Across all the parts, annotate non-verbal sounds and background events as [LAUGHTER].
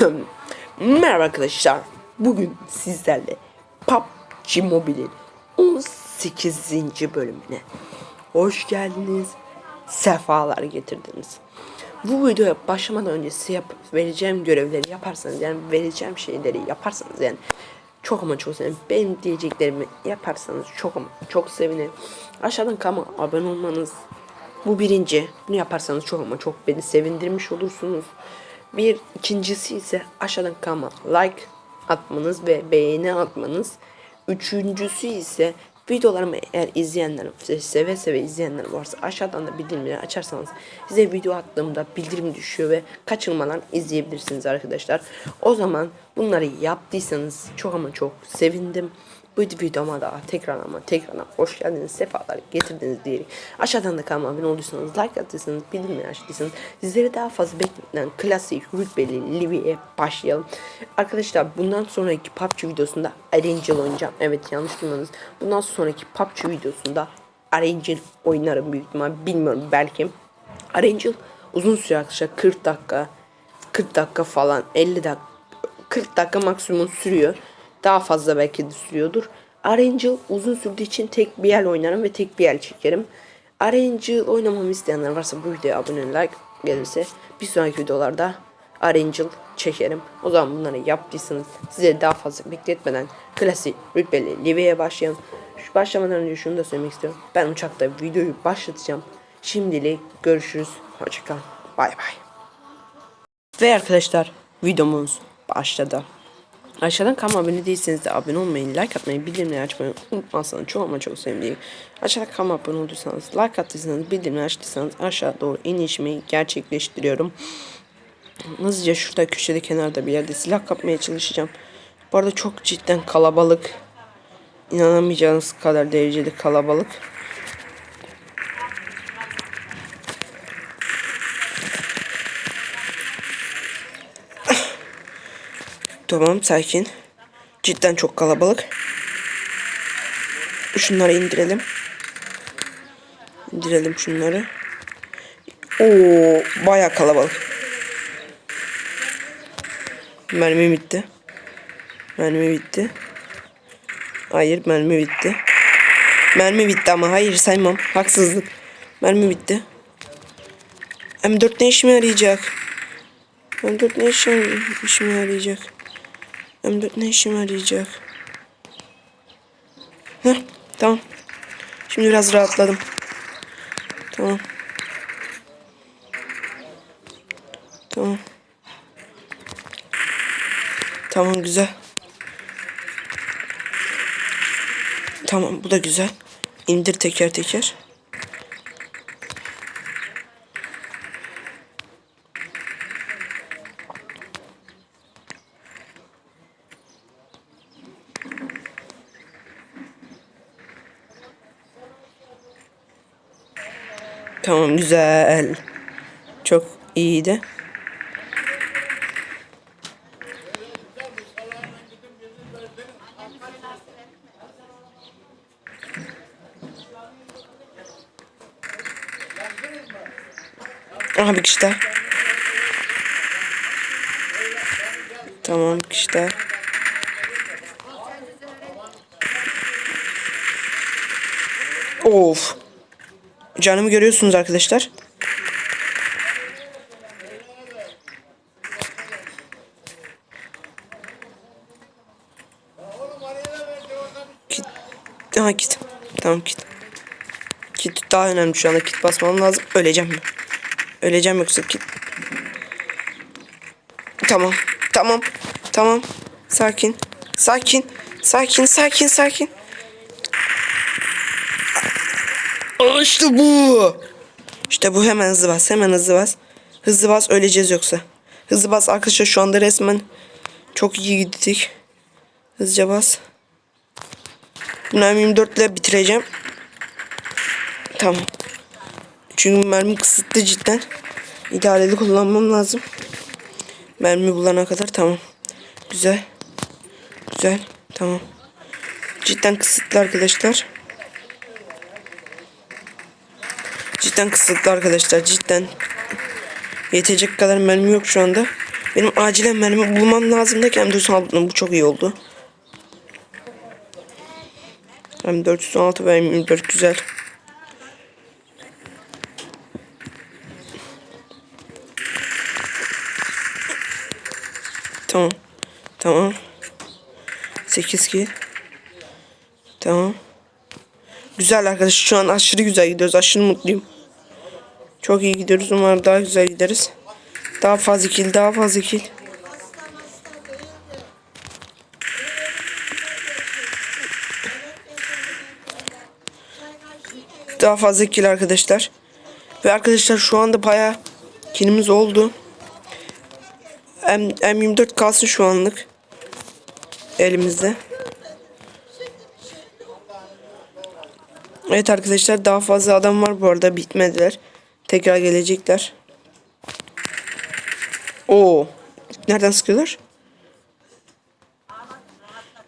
[CLEARS THROAT] Merhaba arkadaşlar. Bugün sizlerle PUBG Mobile'in 18. bölümüne hoş geldiniz. Sefalar getirdiniz. Bu videoya başlamadan önce size yap vereceğim görevleri yaparsanız yani vereceğim şeyleri yaparsanız yani çok ama çok sevinirim. Benim diyeceklerimi yaparsanız çok ama çok sevinirim. Aşağıdan kanalıma abone olmanız bu birinci. Bunu yaparsanız çok ama çok beni sevindirmiş olursunuz. Bir ikincisi ise aşağıdan kanalıma like atmanız ve beğeni atmanız. Üçüncüsü ise videolarımı eğer izleyenler, seve seve izleyenler varsa aşağıdan da bildirimleri açarsanız size video attığımda bildirim düşüyor ve kaçırmadan izleyebilirsiniz arkadaşlar. O zaman bunları yaptıysanız çok ama çok sevindim. Bu videoma da tekrar ama tekrardan hoş geldiniz, sefalar getirdiniz diyerek aşağıdan da kanalıma abone olduysanız, like attıysanız, bildirimleri açtıysanız sizleri daha fazla bekletmeden klasik rütbeli Livy'ye başlayalım. Arkadaşlar bundan sonraki PUBG videosunda Arangel oynayacağım. Evet yanlış duymadınız. Bundan sonraki PUBG videosunda Arangel oynarım büyük ihtimal. Bilmiyorum belki. Arangel uzun süre arkadaşlar 40 dakika 40 dakika falan 50 dakika 40 dakika maksimum sürüyor. Daha fazla belki de sürüyordur. Arangel uzun sürdüğü için tek bir el oynarım ve tek bir el çekerim. Arangel oynamamı isteyenler varsa bu videoya abone like gelirse bir sonraki videolarda Arangel çekerim. O zaman bunları yaptıysanız size daha fazla bekletmeden klasik rütbeli Livy'ye başlayalım. Şu başlamadan önce şunu da söylemek istiyorum. Ben uçakta videoyu başlatacağım. Şimdilik görüşürüz. Hoşçakalın. Bay bay. Ve arkadaşlar videomuz başladı. Aşağıdan kanalıma abone değilseniz de abone olmayı, like atmayı, bildirimleri açmayı unutmazsanız çok ama çok sevinirim. Aşağıda kanalıma abone olduysanız, like attıysanız, bildirimleri açtıysanız aşağı doğru inişmeyi gerçekleştiriyorum. Hızlıca şurada köşede kenarda bir yerde silah kapmaya çalışacağım. Bu arada çok cidden kalabalık. İnanamayacağınız kadar dereceli kalabalık. Tamam sakin. Cidden çok kalabalık. Şunları indirelim. İndirelim şunları. Oo, baya kalabalık. Mermi bitti. Mermi bitti. Hayır mermi bitti. Mermi bitti ama hayır saymam. Haksızlık. Mermi bitti. M4 ne işime yarayacak? M4 ne işime, yarayacak? M4 ne işime yarayacak? Heh, tamam. Şimdi biraz rahatladım. Tamam. Tamam. Tamam güzel. Tamam bu da güzel. İndir teker teker. Tamam güzel. Çok iyiydi. Aha bir kişi. Tamam kişi daha. Of. Canımı görüyorsunuz arkadaşlar. Kit. Aha kit. Tamam kit. Kit daha önemli şu anda kit basmam lazım. Öleceğim mi? Öleceğim yoksa kit. Tamam. Tamam. Tamam. Sakin. Sakin. Sakin. Sakin. Sakin. Aa, İşte bu. İşte bu hemen hızlı bas. Hemen hızlı bas. Hızlı bas öleceğiz yoksa. Hızlı bas arkadaşlar şu anda resmen çok iyi gittik. Hızlıca bas. Bunu M24 ile bitireceğim. Tamam. Çünkü mermi kısıtlı cidden. İdareli kullanmam lazım. Mermi bulana kadar tamam. Güzel. Güzel. Tamam. Cidden kısıtlı arkadaşlar. Cidden kısıtlı arkadaşlar cidden. Yetecek kadar mermi yok şu anda. Benim acilen mermi bulmam lazım derken 416 bu çok iyi oldu. Hem 416 ve M24 güzel. Tamam. Tamam. 8 kill. Tamam. Güzel arkadaşlar şu an aşırı güzel gidiyoruz. Aşırı mutluyum. Çok iyi gidiyoruz. Umarım daha güzel gideriz. Daha fazla kill, daha fazla kill. Daha fazla kill arkadaşlar. Ve arkadaşlar şu anda bayağı killimiz oldu. M M24 kalsın şu anlık. Elimizde. Evet arkadaşlar daha fazla adam var bu arada bitmediler. Tekrar gelecekler. Oo. Nereden sıkıyorlar?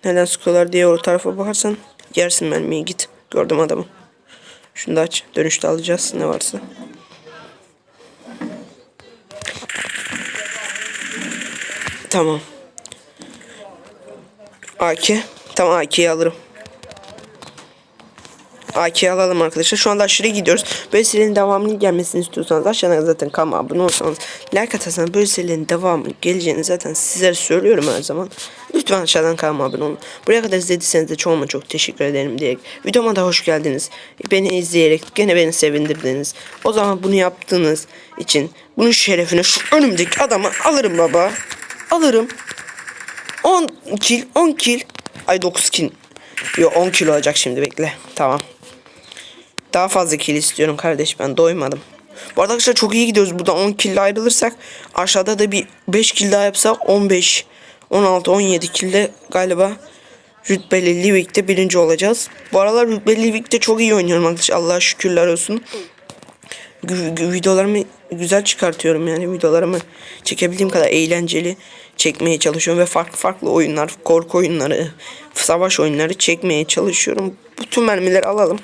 Nereden sıkıyorlar diye o tarafa bakarsan yersin mermiyi git. Gördüm adamı. Şunu da aç. Dönüşte alacağız ne varsa. Tamam. AK. Tamam AK'yi alırım. AK'yi alalım arkadaşlar. Şu anda aşırı gidiyoruz. Böyle serilerin devamının gelmesini istiyorsanız aşağıdan zaten kanalıma abone olsanız like atarsanız böyle serilerin devamının geleceğini zaten sizlere söylüyorum her zaman. Lütfen aşağıdan kanalıma abone olun. Buraya kadar izlediyseniz de çoğuma çok teşekkür ederim diyerek. Videoma da hoş geldiniz. Beni izleyerek gene beni sevindirdiniz. O zaman bunu yaptığınız için bunun şerefine şu önümdeki adamı alırım baba. Alırım. 10 kill 10 kill. Ay 9 kill. Yo 10 kill olacak şimdi bekle. Tamam. Daha fazla kill istiyorum kardeş ben doymadım. Bu arada arkadaşlar çok iyi gidiyoruz. Buradan 10 kill ayrılırsak aşağıda da bir 5 kill daha yapsak 15, 16, 17 kill'de galiba rütbeli Livik'te birinci olacağız. Bu aralar rütbeli Livik'te çok iyi oynuyorum arkadaşlar. Allah'a şükürler olsun. Videolarımı güzel çıkartıyorum yani videolarımı çekebildiğim kadar eğlenceli çekmeye çalışıyorum ve farklı farklı oyunlar, korku oyunları, savaş oyunları çekmeye çalışıyorum. Bütün mermileri alalım.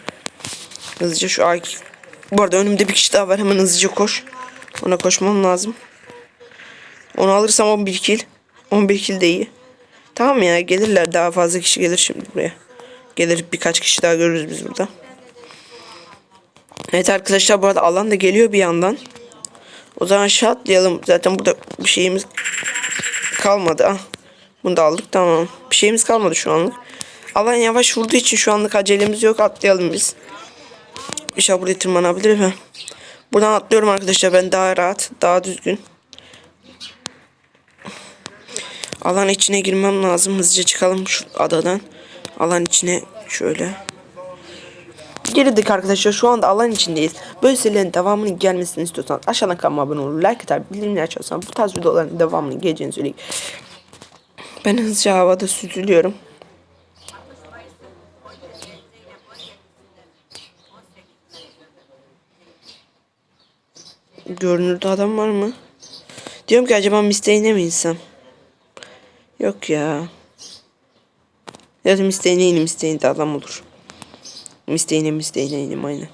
Hızlıca şu AK. Bu arada önümde bir kişi daha var. Hemen hızlıca koş. Ona koşmam lazım. Onu alırsam 11 kill. 11 kill de iyi. Tamam ya gelirler. Daha fazla kişi gelir şimdi buraya. Gelir birkaç kişi daha görürüz biz burada. Evet arkadaşlar bu arada alan da geliyor bir yandan. O zaman aşağı atlayalım. Zaten burada bir şeyimiz kalmadı. Ah. Bunu da aldık tamam. Bir şeyimiz kalmadı şu anlık. Alan yavaş vurduğu için şu anlık acelemiz yok. Atlayalım biz. İnşallah buraya tırmanabilir mi? Buradan atlıyorum arkadaşlar. Ben daha rahat, daha düzgün. Alan içine girmem lazım. Hızlıca çıkalım şu adadan. Alan içine şöyle. Girdik arkadaşlar şu anda alan içindeyiz. Böyle serilerin devamının gelmesini istiyorsanız aşağıdan kanalıma abone olun. Like atar bildirimleri açarsanız bu tarz videoların devamının geleceğini söyleyeyim. Ben hızlıca havada süzülüyorum. Görünürde adam var mı? Diyorum ki acaba misteğine mi insem? Yok ya. Ya da misteğine inim misteğinde adam olur. Misteğine misteğine inim aynen.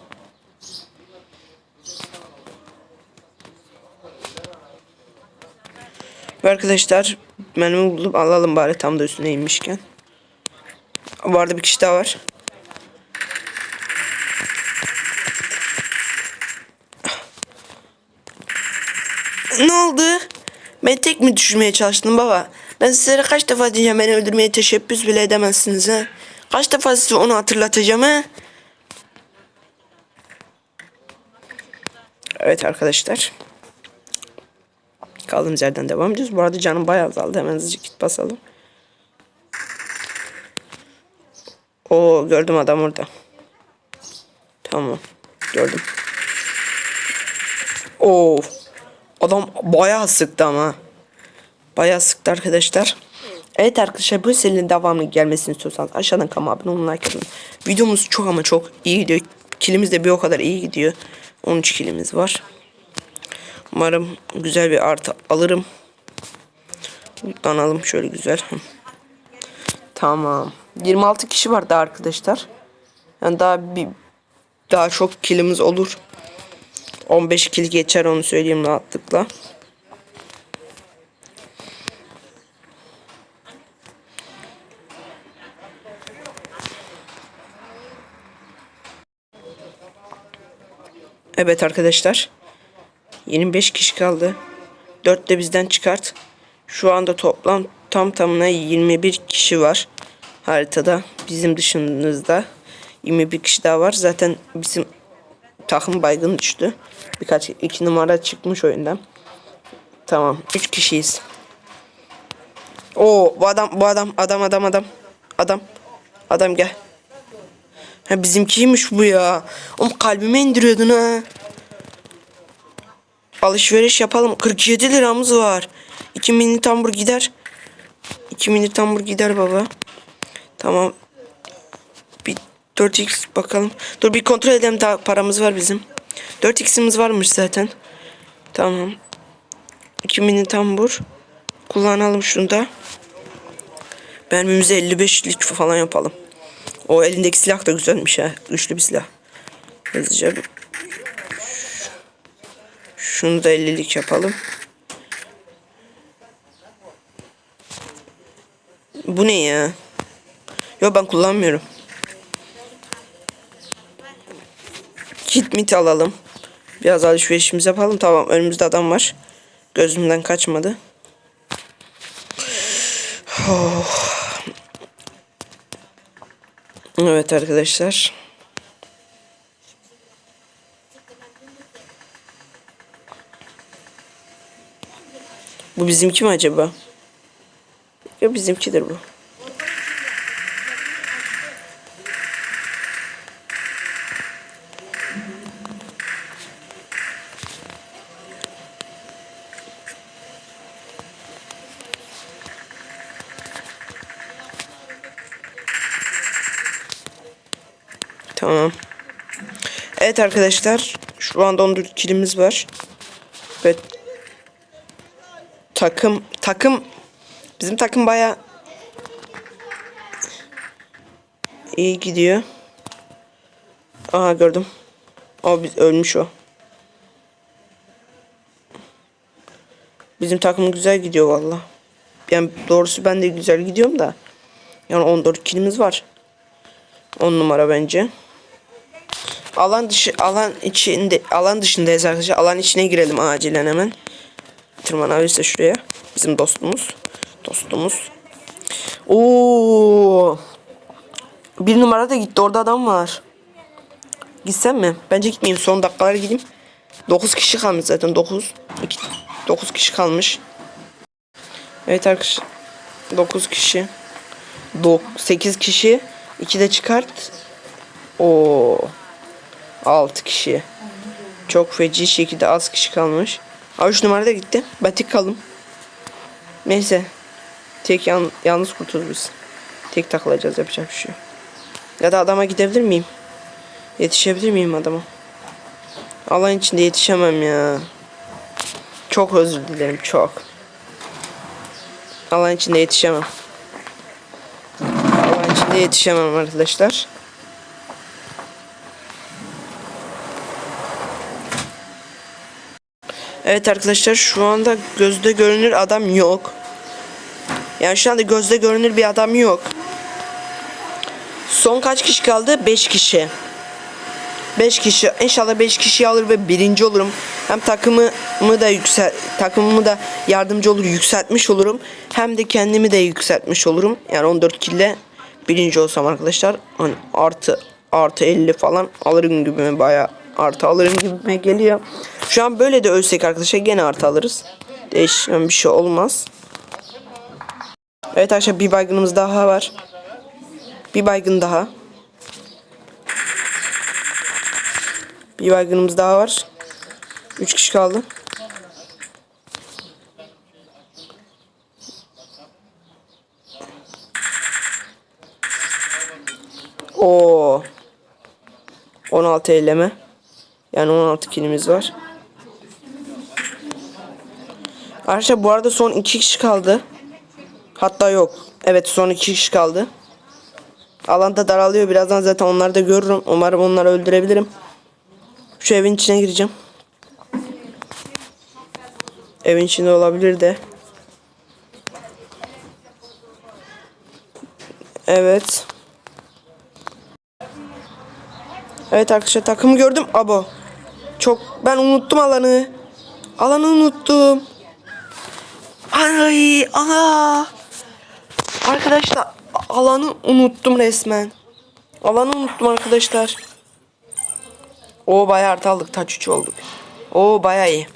Ve arkadaşlar mermi bulup alalım bari tam da üstüne inmişken. Bu arada bir kişi daha var. Ne oldu? Ben tek mi düşürmeye çalıştım baba? Ben sizlere kaç defa diyeceğim beni öldürmeye teşebbüs bile edemezsiniz ha? Kaç defa size onu hatırlatacağım ha? Evet arkadaşlar. Kaldığımız yerden devam ediyoruz. Bu arada canım bayağı azaldı. Hemen hızlıca git basalım. Oo gördüm adam orada. Tamam. Gördüm. Oo. Adam bayağı sıktı ama. Bayağı sıktı arkadaşlar. Evet arkadaşlar bu serinin devamının gelmesini istiyorsanız aşağıdan kanalıma abone olun like atın. Videomuz çok ama çok iyi gidiyor. Kilimiz de bir o kadar iyi gidiyor. 13 kilimiz var. Umarım güzel bir artı alırım. Mutlanalım şöyle güzel. Tamam. 26 kişi var daha arkadaşlar. Yani daha bir daha çok kilimiz olur. 15 kill geçer onu söyleyeyim rahatlıkla. Evet arkadaşlar. 25 kişi kaldı. 4 de bizden çıkart. Şu anda toplam tam tamına 21 kişi var haritada. Bizim dışımızda 21 kişi daha var. Zaten bizim takım baygın düştü. Birkaç iki numara çıkmış oyundan. Tamam. 3 kişiyiz. Oo bu adam bu adam adam adam adam. Adam. Adam gel. Ha bizimkiymiş bu ya. Oğlum kalbime indiriyordun ha. Alışveriş yapalım. 47 liramız var. 2 mini tambur gider. 2 mini tambur gider baba. Tamam. Bir 4x bakalım. Dur bir kontrol edelim daha paramız var bizim. 4x'imiz varmış zaten. Tamam. 2 mini tambur. Kullanalım şunu da. Mermimizi 55'lik falan yapalım. O elindeki silah da güzelmiş ha. Güçlü bir silah. Hızlıca bir... Şunu da 50'lik yapalım. Bu ne ya? Yo ben kullanmıyorum. Kit mit alalım. Biraz alışverişimizi yapalım. Tamam önümüzde adam var. Gözümden kaçmadı. Oh. Evet arkadaşlar. Bu bizimki mi acaba? Ya bizimkidir bu. Evet arkadaşlar. Şu anda 14 kilimiz var. Ve takım takım bizim takım baya iyi gidiyor. Aha gördüm. O biz ölmüş o. Bizim takım güzel gidiyor valla. Yani doğrusu ben de güzel gidiyorum da. Yani 14 kilimiz var. 10 numara bence. Alan dışı alan içinde alan dışındayız arkadaşlar. Alan içine girelim acilen hemen. Tırmanabilirse şuraya. Bizim dostumuz. Dostumuz. Oo. Bir numara da gitti. Orada adam var. Gitsem mi? Bence gitmeyeyim. Son dakikalar gideyim. 9 kişi kalmış zaten. 9. 2, 9 kişi kalmış. Evet arkadaşlar. 9 kişi. 8 kişi. 2 de çıkart. Oo. 6 kişi. Çok feci şekilde az kişi kalmış. Abi şu numara da gitti. Ben tek kaldım. Neyse. Tek yan, yalnız kurtuluruz biz. Tek takılacağız yapacak bir şey. Ya da adama gidebilir miyim? Yetişebilir miyim adama? Alan içinde yetişemem ya. Çok özür dilerim çok. Alan içinde yetişemem. Alan içinde yetişemem arkadaşlar. Evet arkadaşlar şu anda gözde görünür adam yok. Yani şu anda gözde görünür bir adam yok. Son kaç kişi kaldı? 5 kişi. 5 kişi. İnşallah 5 kişi alır ve birinci olurum. Hem takımımı da yüksel takımımı da yardımcı olur yükseltmiş olurum. Hem de kendimi de yükseltmiş olurum. Yani 14 kille birinci olsam arkadaşlar hani artı artı 50 falan alırım gibi bayağı artı alırım gibime geliyor. Şu an böyle de ölsek arkadaşlar gene artı alırız. Değişen bir şey olmaz. Evet arkadaşlar bir baygınımız daha var. Bir baygın daha. Bir baygınımız daha var. Üç kişi kaldı. Oo. 16 eyleme. Yani 16 kilimiz var. Arkadaşlar bu arada son 2 kişi kaldı. Hatta yok. Evet son 2 kişi kaldı. Alanda daralıyor. Birazdan zaten onları da görürüm. Umarım onları öldürebilirim. Şu evin içine gireceğim. Evin içinde olabilir de. Evet. Evet arkadaşlar takımı gördüm. Abo. Çok ben unuttum alanı. Alanı unuttum. Ay aa. Arkadaşlar alanı unuttum resmen. Alanı unuttum arkadaşlar. O bayağı artı aldık. Taç 3 olduk. O bayağı iyi.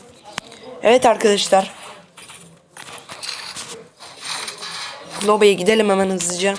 Evet arkadaşlar. Lobby'ye gidelim hemen hızlıca.